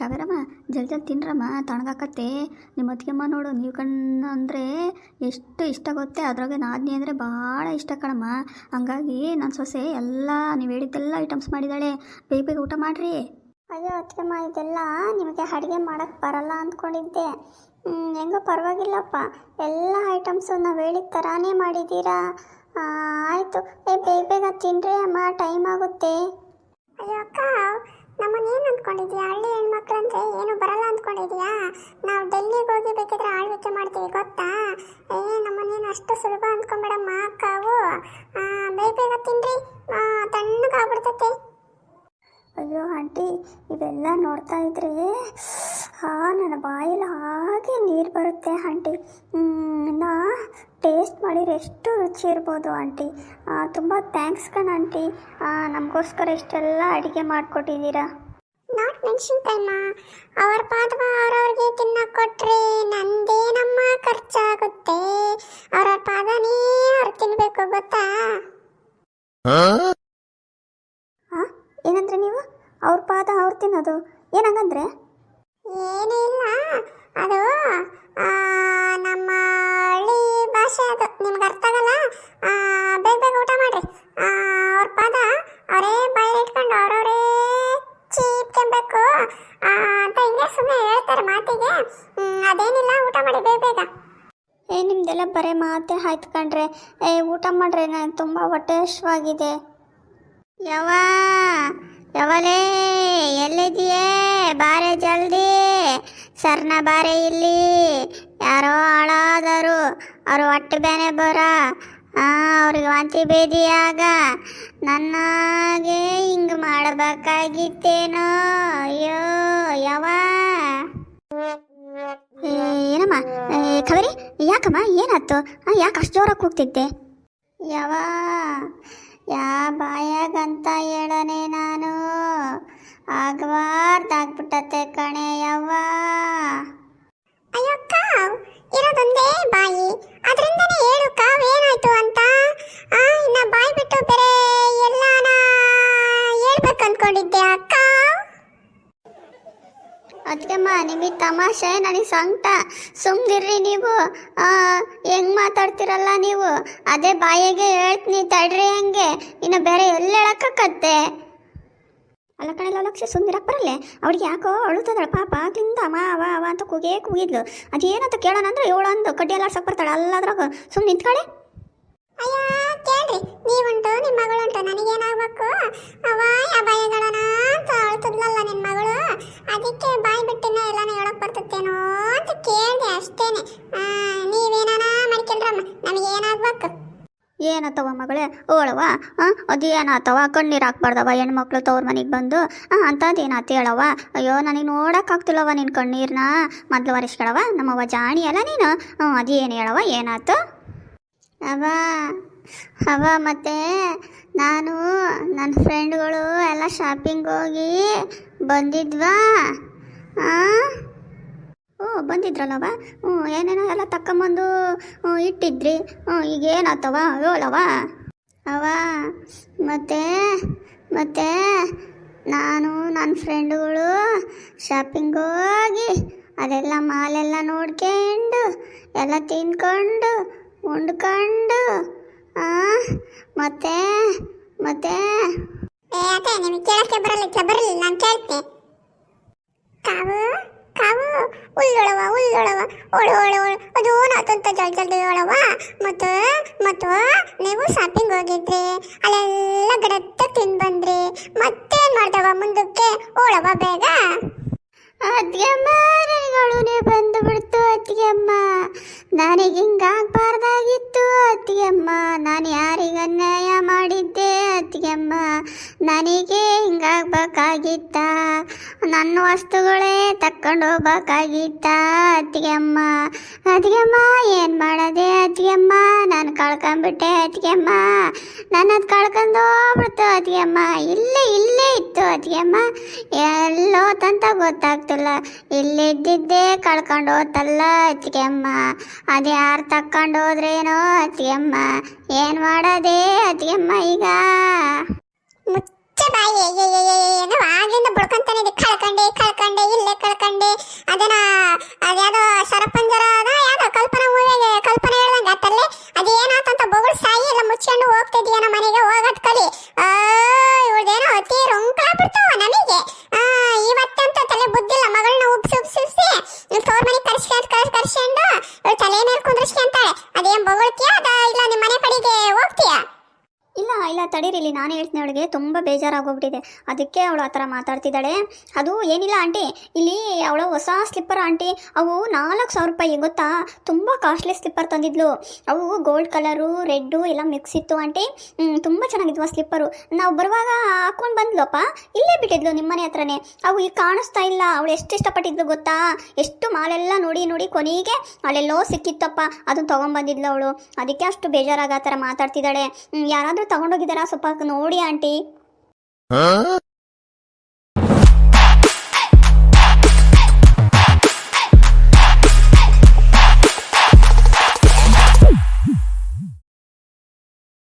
ಕಾವೇರಮ್ಮ ಜಲ್ ಜಲ್ ತಿನ್ರಮ್ಮ ತಣ್ಣಗಾಕತ್ತೆ. ನಿಮ್ಮ ಅತ್ತಿಗೆಮ್ಮ ನೋಡು ನೀವು ಕಣ್ಣು ಅಂದರೆ ಎಷ್ಟು ಇಷ್ಟ ಗೊತ್ತೆ ಅದ್ರಾಗೆ ನಾದ್ನಿ ಅಂದರೆ ಭಾಳ ಇಷ್ಟ ಕಣಮ್ಮ. ಹಂಗಾಗಿ ನನ್ನ ಸೊಸೆ ಎಲ್ಲ ನೀವು ಹೇಳಿದ್ದೆಲ್ಲ ಐಟಮ್ಸ್ ಮಾಡಿದ್ದಾಳೆ ಬೇಗ ಬೇಗ ಊಟ ಮಾಡಿರಿ. ಅಯ್ಯೋ ಅತ್ತಿಗೆಮ್ಮ ಇದೆಲ್ಲ ನಿಮಗೆ ಅಡುಗೆ ಮಾಡೋಕ್ಕೆ ಬರಲ್ಲ ಅಂದ್ಕೊಂಡಿದ್ದೆ ಹೆಂಗೋ ಪರವಾಗಿಲ್ಲಪ್ಪ. ಎಲ್ಲ ಐಟಮ್ಸು ನಾವು ಹೇಳಿದ ಥರಾನೇ ಮಾಡಿದ್ದೀರಾ ಆಯಿತು. ಏ ಬೇಗ ಬೇಗ ತಿನ್ರಿ ಅಮ್ಮ ಟೈಮ್ ಆಗುತ್ತೆ. ಅಯ್ಯೋ ಅಕ್ಕ ನಮ್ಮನ್ನ ಏನು ಅಂದ್ಕೊಂಡಿದ್ಯಾ? ಹಳ್ಳಿ ಹೆಣ್ಮಕ್ಳು ಅಂದರೆ ಏನು ಬರಲ್ಲ ಅಂದ್ಕೊಂಡಿದ್ಯಾ? ನಾವು ಡೆಲ್ಲಿಗೆ ಹೋಗಿ ಬೇಕಿದ್ರೆ ಆಳ್ವಿಕೆ ಮಾಡ್ತೀವಿ, ಗೊತ್ತಾ? ಏ ನಮ್ಮನ್ನೇನು ಅಷ್ಟು ಸುಲಭ ಅಂದ್ಕೊಂಬೇಡಮ್ಮ ಅಕ್ಕಾವು. ಬೇಗ ಬೇಗ ತಿನ್ರಿ. ತಣ್ಣಗಾಗ್ಬಿಡ್ತೈತೆ ಅಯ್ಯೋ ಆಂಟಿ, ಇವೆಲ್ಲ ನೋಡ್ತಾ ಇದ್ರೆ, ಹಾ, ನನ್ನ ಬಾಯಲ್ಲಿ ಹಾಗೆ ನೀರು ಬರುತ್ತೆ ಆಂಟಿ. ನಾ ಟೇಸ್ಟ್ ಮಾಡಿದ್ರೆ ಎಷ್ಟು ರುಚಿ ಇರ್ಬೋದು ಆಂಟಿ. ತುಂಬ ಥ್ಯಾಂಕ್ಸ್ ಕಣ ಆಂಟಿ. ನಮಗೋಸ್ಕರ ಇಷ್ಟೆಲ್ಲ ಅಡುಗೆ ಮಾಡಿಕೊಟ್ಟಿದ್ದೀರಾ? ನಾಟ್ ಮೆಣಸಿನ್ಕಾಯಮ್ಮ ಅವ್ರ ಪಾದವ ಅವ್ರವ್ರಿಗೆ ತಿನ್ನಕ್ಕೆ ಕೊಟ್ರೆ ನಂದೇನಮ್ಮ ಖರ್ಚಾಗುತ್ತೆ. ಅವರ ಪಾದನೇ ಅವ್ರು ತಿನ್ನಬೇಕು ಗೊತ್ತಾ? ಹಾಂ ಏನಂದ್ರೆ ನೀವು? ಅವ್ರ ಪಾದ ಅವ್ರು ತಿನ್ನೋದು. ಏನಂಗಂದ್ರೆ? ಏನಿಲ್ಲ ಅದು ಆ, ನಮ್ಮ ಭಾಷೆ ಅದು. ನಿಮ್ಗೆ ಅರ್ಥ ಆಗಲ್ಲ? ಬೇಗ ಬೇಗ ಊಟ ಮಾಡ್ರಿ. ಅವ್ರ ಪದ ಅವರೇ ಬಾಯಲ್ಲಿ ಇಟ್ಕೊಂಡು ಅವ್ರವರೇ ಚೀಪ್ಕೊಬೇಕು ಅಂತ ಹಿಂಗೆ ಸುಮ್ಮನೆ ಹೇಳ್ತಾರೆ ಮಾತಿಗೆ. ಅದೇನಿಲ್ಲ, ಊಟ ಮಾಡಿ ಬೇಗ ಬೇಗ. ಏ, ನಿಮ್ದೆಲ್ಲ ಬರೀ ಮಾತೇ ಆಯ್ತು ಕಂಡ್ರೆ ಏ, ಊಟ ಮಾಡ್ರೆ ನಾನು ತುಂಬ ಹೊಟ್ಟೆ ಹಶ್ವಾಗಿದೆ ಯವ ಯವಲೇ ಎಲ್ಲಿದೆಯೇ ಬಾರೆ ಜಲ್ದಿ. ಸರ್ನ ಬಾರೆ ಇಲ್ಲಿ. ಯಾರೋ ಹಾಳಾದರು. ಅವರು ಹೊಟ್ಟೆ ಬೇನೆ ಬರ ಅವ್ರಿಗೆ ವಾಂತಿ ಬೇದಿಯಾಗ ನನ್ನಾಗೆ ಹಿಂಗೆ ಮಾಡಬೇಕಾಗಿತ್ತೇನೋ. ಅಯ್ಯೋ ಯಾವ ಏನಮ್ಮ? ಕವರಿ, ಯಾಕಮ್ಮ? ಏನಾಯ್ತು? ಯಾಕೆ ಅಷ್ಟು ಜೋರಾಗಿ ಕೂಗ್ತಿದ್ದೆ? ಯಾವ ಯಾ ಬಾಯಾಗಂತ ಹೇಳನೆ ನಾನು. ಆಗ್ಬಾರ್ದಾಗ್ಬಿಟ್ಟತೆ ಕಣೆ, ಯವ್ವ. ಅಯ್ಯೋ ಕಾವ್ ಇರೋದೊಂದೇ ಬಾಯಿ. ಅದರಿಂದನೇ ಹೇಳು ಕಾವ್ ಏನಾಯ್ತು ಅಂತ? ಆ, ಇನ್ನ ಬಾಯಿ ಬಿಟ್ಟು ಬೇರೆ ಎಲ್ಲಾನ ಹೇಳ್ಬೇಕು ಅನ್ಕೊಂಡಿದ್ದೆ, ಅಕ್ಕ. ಅದಕ್ಕೆಮ್ಮ ನಿಮಗೆ ತಮಾಷೆ, ನನಗೆ ಸಂಕಟ. ಸುಮ್ಗಿರ್ರಿ ನೀವು. ಹೆಂಗ್ ಮಾತಾಡ್ತಿರಲ್ಲ ನೀವು? ಅದೇ ಬಾಯಿಗೆ ಹೇಳ್ತೀನಿ, ತಡ್ರಿ ಹಂಗೆ. ಇನ್ನು ಬೇರೆ ಎಲ್ಲಿ ಹೇಳಕ್ಕತ್ತೆ ಅಲ್ಲ ಕಡೆ ಲಕ್ಷ ಸುಂದಿರಕ್ಕೆ ಬರಲ್ಲೇ ಯಾಕೋ ಅಳುತ್ತದಳ ಪಾಪ ಆಗ್ಲಿಂದ ಮಾ, ವಾ ವಾ ಅಂತ ಕೂಗೇ ಕೂಗಿದ್ಲು. ಅದೇನಂತ ಕೇಳೋಣ ಅಂದ್ರೆ ಏಳು ಅಂದು ಕಡ್ಡಿ ಎಲ್ಲ ಆಡ್ಸಕ್ ಬರ್ತಾಳೆ. ಅಲ್ಲಾದ್ರಾಗ ಸುಮ್ಮನೆ ನಿಂತ್ಕೊಳ್ಳಿ ಅಯ್ಯ, ಕೇಳ್ರಿ. ನೀವುಂಟು ನಿಮ್ಮ ಮಗಳುಂಟು. ನನಗೇನಾಗ್ಬೇಕು? ಅವ ಯಾ ಬಾಯಿಗಳನ ಅಂತ ಅಳ್ತದ್ಲಲ್ಲ ನಿನ್ನ ಮಗಳು. ಅದಕ್ಕೆ ಬಾಯಿ ಏನತ್ತವ ಮಗಳೇ? ಓಳವ ಹಾಂ ಅದು ಏನಾತವ ಕಣ್ಣೀರು ಹಾಕ್ಬಾರ್ದವ ಹೆಣ್ಮಕ್ಳು ತವ್ರ ಮನೆಗೆ ಬಂದು. ಹಾಂ ಅಂಥದ್ದು ಏನಾತ ಹೇಳವ ಅಯ್ಯೋ, ನನಗೆ ನೋಡೋಕ್ಕಾಗ್ತಿಲ್ಲವ ನಿನ್ನ ಕಣ್ಣೀರನ್ನ ಮೊದ್ಲು ಒರೆಸ್ಕೊಳವ ನಮ್ಮವ್ವ ಜಾಣಿ ಅಲ್ಲ ನೀನು. ಹ್ಞೂ, ಅದೇನು ಹೇಳವ ಏನಾತು ಅವ ಅವ ಮತ್ತೆ ನಾನು ನನ್ನ ಫ್ರೆಂಡ್ಗಳು ಎಲ್ಲ ಶಾಪಿಂಗ್ ಹೋಗಿ ಬಂದಿದ್ವಾ? ಓ ಬಂದಿದ್ರಲ್ಲವ? ಹ್ಞೂ, ಏನೇನೋ ಎಲ್ಲ ತಕ್ಕಂಬಂದು ಇಟ್ಟಿದ್ರಿ. ಹ್ಞೂ, ಈಗ ಏನಾತವ ಹೇಳವ ಅವ ಮತ್ತೆ ಮತ್ತೆ, ನಾನು ನನ್ನ ಫ್ರೆಂಡುಗಳು ಶಾಪಿಂಗ್ ಹೋಗಿ ಅದೆಲ್ಲ ಮಾಲೆಲ್ಲ ನೋಡ್ಕೊಂಡು, ಎಲ್ಲ ತಿನ್ಕೊಂಡು, ಉಂಡ್ಕೊಂಡು ಮತ್ತೆ ಮತ್ತೆ. ಏ, ಅದೇ ನಿಮಗೆ ಕೇಳಕ್ಕೆ ಬರಲ್ಲ ಬರಲಿಲ್ಲ ನಾನು ಕೇಳ್ತೆ. ಕಾವು? ಕಾವು ಉಳ್ಳೊಳವ ಉಳ್ಳೊಳವ ಒಳ ಒಳ ಒಳ ಅದು ನಾತಂತ ಜಲ್ ಜಲ್ದಿ ಒಳವ. ಮತ್ತು ಮತ್ತು ನೀವು ಶಾಪಿಂಗ್ ಹೋಗಿದ್ರಿ ಅಲ್ಲೆಲ್ಲ ಗಡತ್ತ ತಿಂದು ಬಂದ್ರಿ ಮತ್ತೇನು ಮಾಡ್ದವ ಮುಂದಕ್ಕೆ? ಓಳವ ಬೇಗ. ಅದ್ಯಮ್ಮ ನನಗಳೇ ಬಂದು ಬಿಡ್ತು ಅತ್ತಿಗೆಮ್ಮ ನನಗೆ ಹಿಂಗಾಗ್ಬಾರ್ದಾಗಿತ್ತು ಅತ್ತಿಗೆಮ್ಮ ನಾನು ಯಾರಿಗೆ ಅನ್ಯಾಯ ಮಾಡಿದ್ದೆ ಅತ್ತಿಗೆಮ್ಮ ನನಗೆ ಹಿಂಗಾಗ್ಬೇಕಾಗಿತ್ತ. ನನ್ನ ವಸ್ತುಗಳೇ ತಕ್ಕೊಂಡು ಹೋಗ್ಬೇಕಾಗಿತ್ತ ಅತ್ತಿಗೆಮ್ಮ ಅತ್ತಿಗೆಮ್ಮ, ಏನು ಮಾಡೋದೆ ಅತ್ತಿಗೆಮ್ಮ? ನಾನು ಕಳ್ಕೊಂಬಿಟ್ಟೆ ಅತ್ತಿಗೆಮ್ಮ. ನನ್ನದು ಕಳ್ಕೊಂಡು ಹೋಗ್ಬಿಡ್ತು ಅತ್ತಿಗೆಮ್ಮ. ಇಲ್ಲೇ ಇಲ್ಲೇ ಇತ್ತು ಅತ್ತಿಗೆಮ್ಮ. ಎಲ್ಲೋ ತಂತ ಗೊತ್ತಾಗ್ತಿಲ್ಲ. ಇಲ್ಲಿದ್ದಿದ್ದೇ ಕಳ್ಕೊಂಡು ಹೋತಲ್ಲ ಅತ್ತಿಗೆಮ್ಮ. ಅದು ಯಾರು ತಕ್ಕೊಂಡು ಹೋದ್ರೇನೋ ಅತ್ತಿಗೆಮ್ಮ. ಏನು ಮಾಡೋದೇ ಅತ್ತಿಗೆಮ್ಮ ಈಗ? ಮುಚ್ಚ ಬಾಯಿ. ಏನೋ ಆಗ್ಲಿಂದ ಬಡ್ಕೊಂತಾನೆ ಇದೆ. ಕಳ್ಕಂಡೆ ಕಳ್ಕಂಡೆ, ಇಲ್ಲೇ ಕಳ್ಕಂಡೆ. ಅದನ್ನ ಅದ್ಯಾವುದೋ ಸರಪಂಜರ ಅದ, ಯಾವ್ದೋ ಕಲ್ಪನಾ ಮೂವಿಗೆ ಕಲ್ಪನೆ ಹೇಳ್ದಂಗೆ ಆತಲ್ಲಿ ಅದೇನಾತಂತ ಬೊಗಳು ಸಾಯಿ ಎಲ್ಲ ಮುಚ್ಕೊಂಡು ಹೋಗ್ತಿದೀಯ ನಮ್ಮ ಮನೆಗೆ? ಹೋಗೋದ್ ಕಲಿ. ಇಲ್ಲ ಇಲ್ಲ ತಡೀರಿಲಿ ನಾನು ಹೇಳ್ತೀನಿ ಅವಳಿಗೆ, ತುಂಬ ಬೇಜಾರಾಗೋಗ್ಬಿಟ್ಟಿದೆ. ಅದಕ್ಕೆ ಅವಳು ಆ ಥರ ಮಾತಾಡ್ತಿದ್ದಾಳೆ. ಅದು ಏನಿಲ್ಲ ಆಂಟಿ, ಇಲ್ಲಿ ಅವಳ ಹೊಸ ಸ್ಲಿಪ್ಪರ್ ಆಂಟಿ, ಅವು ನಾಲ್ಕು ಸಾವಿರ ರೂಪಾಯಿ, ಗೊತ್ತಾ? ತುಂಬ ಕಾಸ್ಟ್ಲಿ ಸ್ಲಿಪ್ಪರ್ ತಂದಿದ್ಲು. ಅವು ಗೋಲ್ಡ್ ಕಲರು, ರೆಡ್ಡು ಎಲ್ಲ ಮಿಕ್ಸ್ ಇತ್ತು ಆಂಟಿ. ತುಂಬ ಚೆನ್ನಾಗಿದ್ವು ಆ ಸ್ಲಿಪ್ಪರು. ನಾವು ಬರುವಾಗ ಹಾಕೊಂಡು ಬಂದ್ಲಪ್ಪ? ಇಲ್ಲೇ ಬಿಟ್ಟಿದ್ಲು ನಿಮ್ಮನೆ ಹತ್ರನೇ. ಅವು ಈಗ ಕಾಣಿಸ್ತಾ ಇಲ್ಲ. ಅವಳು ಎಷ್ಟು ಇಷ್ಟಪಟ್ಟಿದ್ಲು ಗೊತ್ತಾ? ಎಷ್ಟು ಮಾಲೆಲ್ಲ ನೋಡಿ ನೋಡಿ ಕೊನೆಗೆ ಅಲ್ಲೆಲ್ಲೋ ಸಿಕ್ಕಿತ್ತಪ್ಪ. ಅದನ್ನು ತೊಗೊಂಬಂದಿದ್ಲು ಅವಳು. ಅದಕ್ಕೆ ಅಷ್ಟು ಬೇಜಾರಾಗ ಆ ಥರ ಮಾತಾಡ್ತಿದ್ದಾಳೆ. ಯಾರಾದರೂ ತಗೊಂಡೋಗಿದ್ದಾರಾ ಸ್ವಲ್ಪ ನೋಡಿ ಆಂಟಿ.